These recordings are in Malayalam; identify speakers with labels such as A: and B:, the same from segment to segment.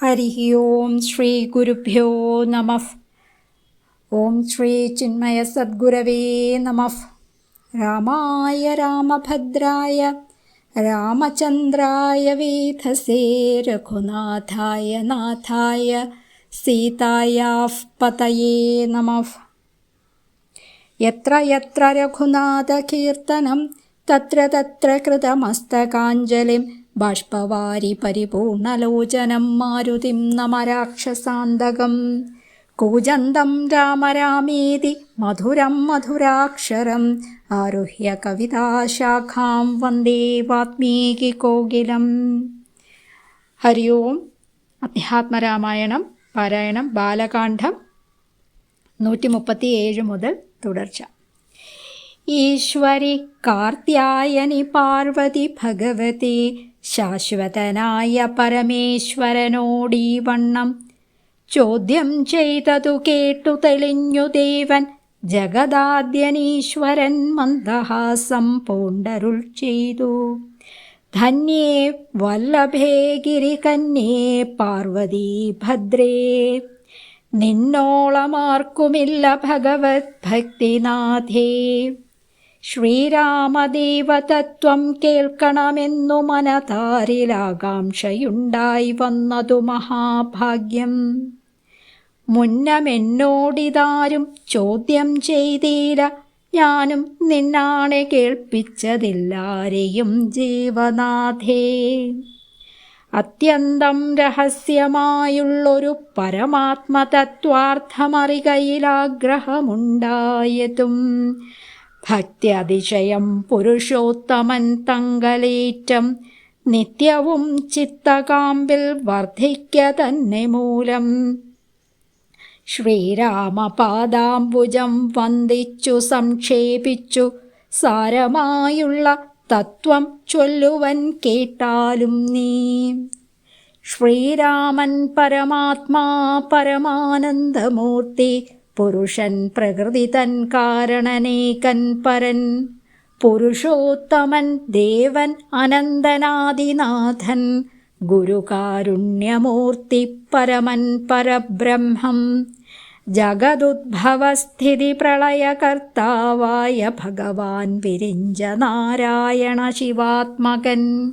A: ഹരി ഓം ശ്രീ ഗുരുഭ്യോ നമ ഓം ശ്രീ ചിന്മയ സദ്ഗുരവേ നമ രാമായ രാമഭദ്രായ രാമചന്ദ്രായ വേധസേ രഘുനാഥായ നാഥായ സീതായാः പതയേ നമ യത്ര യത്ര രഘുനാഥകീർത്തനം തത്ര തത്ര കൃതമസ്തകാഞ്ജലിം ബാഷ്പവാരി പരിപൂർണലോചനം മാരുതിം നമരാക്ഷസാന്തകം കൂജന്തം രാമരാമേതി മധുരം മധുരാക്ഷരം. ആരുഹ്യ കവിതാശാഖാം വന്ദേ വാത്മീകി കോകിലം. ഹരി ഓം അധ്യാത്മരാമായണം പാരായണം ബാലകാന്ഡം നൂറ്റി മുപ്പത്തി ഏഴ് മുതൽ തുടർച്ച. ഈശ്വരി കാർത്യായനി പാർവതി ഭഗവതി ശാശ്വതനായ പരമേശ്വരനോടീ വണ്ണം. ചോദ്യം ചെയ്തതു കേട്ടു തെളിഞ്ഞു ദേവൻ. ജഗദാദ്യനീശ്വരൻ മന്ദഹാസം പൂണ്ടരുൾ ചെയ്തു. ധന്യേ വല്ലഭേ ഗിരികന്യേ പാർവതി ഭദ്രേ. നിന്നോളമാർക്കുമില്ല ഭഗവത് ഭക്തിനാഥേ. ശ്രീരാമദേവതത്വം കേൾക്കണമെന്നു മനതാരിലാകാംക്ഷയുണ്ടായി വന്നതു മഹാഭാഗ്യം. മുന്നമെന്നോടിതാരും ചോദ്യം ചെയ്തീല. ഞാനും നിന്നാണെ കേൾപ്പിച്ചതില്ലാരെയും ജീവനാഥേ. അത്യന്തം രഹസ്യമായുള്ളൊരു പരമാത്മതത്വാർത്ഥമറികയിലാഗ്രഹമുണ്ടായതും ഭക്തിയതിശയം പുരുഷോത്തമൻ തങ്കലേറ്റം നിത്യവും ചിത്തകാമ്പിൽ വർദ്ധിക്ക തന്നെ മൂലം. ശ്രീരാമപാദാംബുജം വന്ദിച്ചു സംക്ഷേപിച്ചു സാരമായുള്ള തത്വം ചൊല്ലുവൻ കേട്ടാലും നീ. ശ്രീരാമൻ പരമാത്മാ പരമാനന്ദമൂർത്തി പുരുഷൻ പ്രകൃതി തൻ കാരണനേകൻ പരൻ. പുരുഷോത്തമൻ ദേവൻ അനന്തനാദിനാഥൻ. ഗുരുകാരുണ്യമൂർത്തി പരമൻ പരബ്രഹ്മം. ജഗദുദ്ഭവസ്ഥിതി പ്രളയകർത്താവായ ഭഗവാൻ വിരിഞ്ച നാരായണ ശിവാത്മകൻ.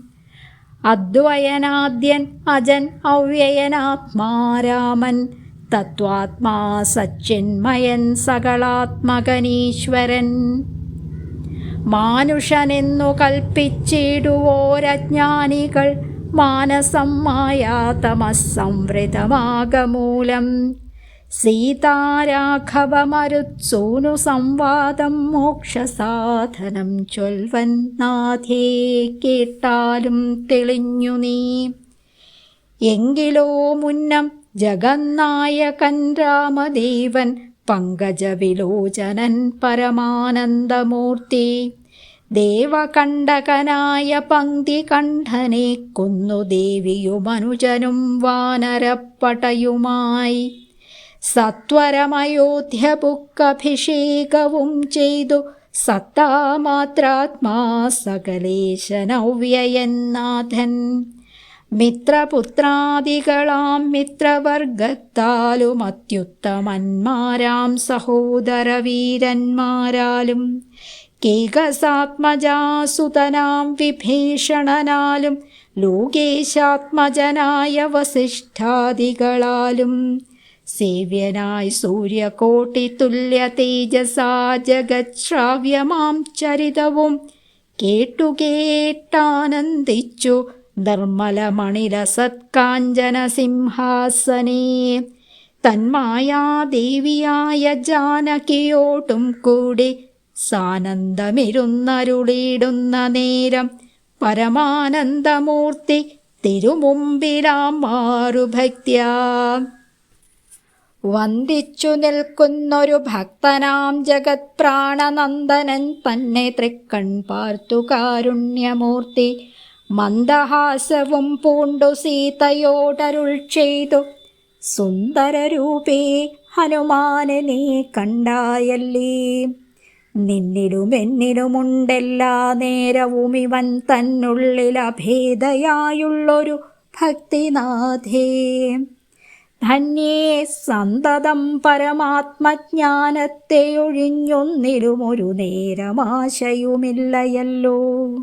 A: അദ്വയനാദ്യൻ അജൻ അവ്യയനാത്മാരാമൻ. തത്വാത്മാ സച്ചിന്മയൻ സകളാത്മകനീശ്വരൻ മാനുഷനെന്നു കൽപ്പിച്ചിടുവോരജ്ഞാനികൾ മാനസം മായാതമസംവൃതമാകമൂലം സീതാരാഘവമരുത്സൂനു സംവാദം മോക്ഷസാധനം ചൊൽവൻ നാഥേ കേട്ടാലും തെളിഞ്ഞു നീ. എങ്കിലോ മുന്നം ജഗന്നായകൻ രാമദേവൻ പങ്കജവിലോചനൻ പരമാനന്ദമൂർത്തി. ദേവകണ്ടകനായ പങ്ക്തി കണ്ഠനെ കൊന്നു ദേവിയുമനുജനും വാനരപ്പടയുമായി. സത്വരമയോധ്യപുക്കഭിഷേകവും ചെയ്തു സത്താമാത്രാത്മാ സകലേശനവ്യയന്നാഥൻ മിത്രപുത്രാദികളാം മിത്രവർഗത്താലും അത്യുത്തമന്മാരാം സഹോദരവീരന്മാരാലും കേകസാത്മജാസുതനാം വിഭീഷണനാലും ലോകേശാത്മജനായ വസിഷ്ഠാദികളാലും സേവ്യനായി സൂര്യകോട്ടി തുല്യ തേജസാ ജഗശ്രാവ്യമാം ചരിതവും കേട്ടുകേട്ടാനന്ദിച്ചു നിർമ്മലമണില സത്കാഞ്ചന സിംഹാസനേ തന്മായാദേവിയായ ജാനകിയോട്ടും കൂടി സാനന്ദമിരുന്നരുളിയിടുന്ന നേരം പരമാനന്ദമൂർത്തി തിരുമുമ്പിലാം മാറുഭക്ത്യാ. വന്ദിച്ചു നിൽക്കുന്നൊരു ഭക്തനാം ജഗത് പ്രാണനന്ദനൻ തന്നെ തൃക്കൺ പാർത്തു കാരുണ്യമൂർത്തി മന്ദഹാസവും പൂണ്ടു സീതയോടരുൾ ചെയ്തു. സുന്ദരരൂപേ ഹനുമാനെ നീ കണ്ടായല്ലേ? നിന്നിലും എന്നിലുമുണ്ടെല്ലാ നേരവും ഇവൻ തന്നുള്ളിൽ അഭേദയായുള്ളൊരു ഭക്തിനാഥേ. ധന്യേ സന്തതം പരമാത്മജ്ഞാനത്തെ ഒഴിഞ്ഞൊന്നിലുമൊരു നേരമാശയുമില്ലയല്ലോ.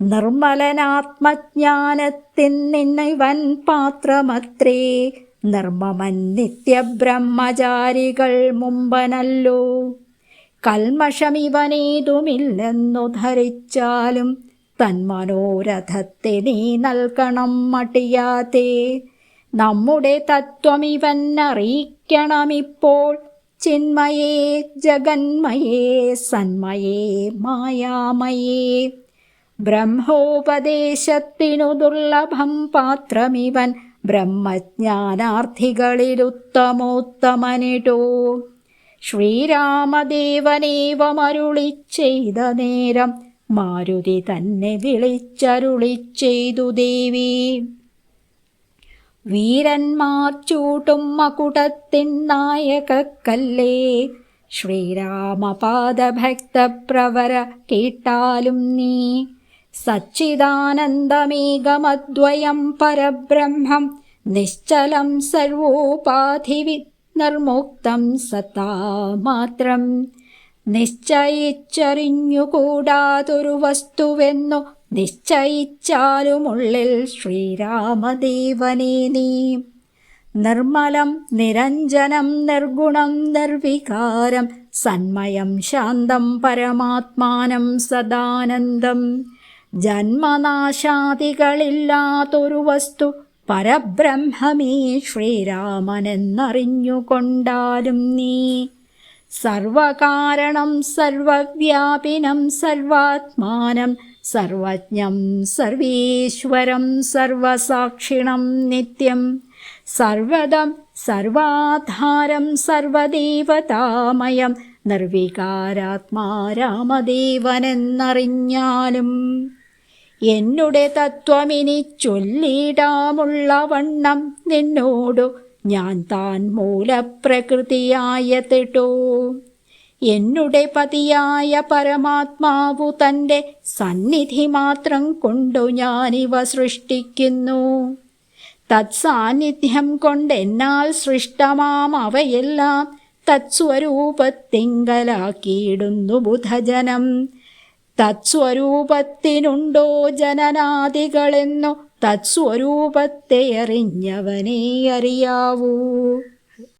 A: നിർമ്മലനാത്മജ്ഞാനത്തിൻ നിന്നിവൻ പാത്രമത്രേ. നിർമ്മമൻ നിത്യബ്രഹ്മചാരികൾ മുമ്പനല്ലോ. കൽമഷമിവനേതുമില്ലെന്നു ധരിച്ചാലും തന്മനോരഥത്തെ നീ നൽകണം മടിയാതെ. നമ്മുടെ തത്വം ഇവൻ അറിയിക്കണമിപ്പോൾ ചിന്മയേ ജഗന്മയേ സന്മയേ മായാമയേ. ബ്രഹ്മോപദേശത്തിനു ദുർലഭം പാത്രമിവൻ ബ്രഹ്മജ്ഞാനാർത്ഥികളിലുത്തമോത്തമനിടോ. ശ്രീരാമദേവനേവമരുളി ചെയ്ത നേരം മാരുതി തന്നെ വിളിച്ചരുളി ചെയ്തു ദേവി. വീരന്മാർ ചൂട്ടും മകുടത്തിൻ നായകക്കല്ലേ. ശ്രീരാമപാദഭക്തപ്രവര കേട്ടാലും നീ സച്ചിദാനന്ദമേകമദ്വയം പരബ്രഹ്മം നിശ്ചലം സർവോപാധിവി നിർമുക്തം സത്താമാത്രം നിശ്ചയിച്ചറിഞ്ഞുകൂടാതൊരു വസ്തുവെന്നു നിശ്ചയിച്ചാലുമുള്ളിൽ ശ്രീരാമദേവനെ നീ. നിർമ്മലം നിരഞ്ജനം നിർഗുണം നിർവികാരം സന്മയം ശാന്തം പരമാത്മാനം സദാനന്ദം. ജന്മനാശാദികളില്ലാത്തൊരു വസ്തു പരബ്രഹ്മമേ ശ്രീരാമനെന്നറിഞ്ഞുകൊണ്ടാലും നീ. സർവകാരണം സർവവ്യാപിനം സർവാത്മാനം സർവജ്ഞം സർവീശ്വരം സർവസാക്ഷിണം നിത്യം. സർവദം സർവാധാരം സർവദേവതാമയം നിർവികാരാത്മാ രാമദേവനെന്നറിഞ്ഞാലും എന്നുടെ തത്വമിനി ചൊല്ലിടാമുള്ള വണ്ണം നിന്നോടു ഞാൻ താൻ മൂലപ്രകൃതിയായതിട്ടോ. എന്നുടെ പതിയായ പരമാത്മാവു തന്റെ സന്നിധി മാത്രം കൊണ്ടു ഞാനിവ സൃഷ്ടിക്കുന്നു. തത്സാന്നിധ്യം കൊണ്ടെന്നാൽ സൃഷ്ടമാം അവയെല്ലാം തത്സ്വരൂപത്തിങ്കലാക്കിയിടുന്നു ബുധജനം. തത്സ്വരൂപത്തിനുണ്ടോ ജനനാദികളെന്നു തത്സ്വരൂപത്തെ അറിഞ്ഞവനേ അറിയാവൂ.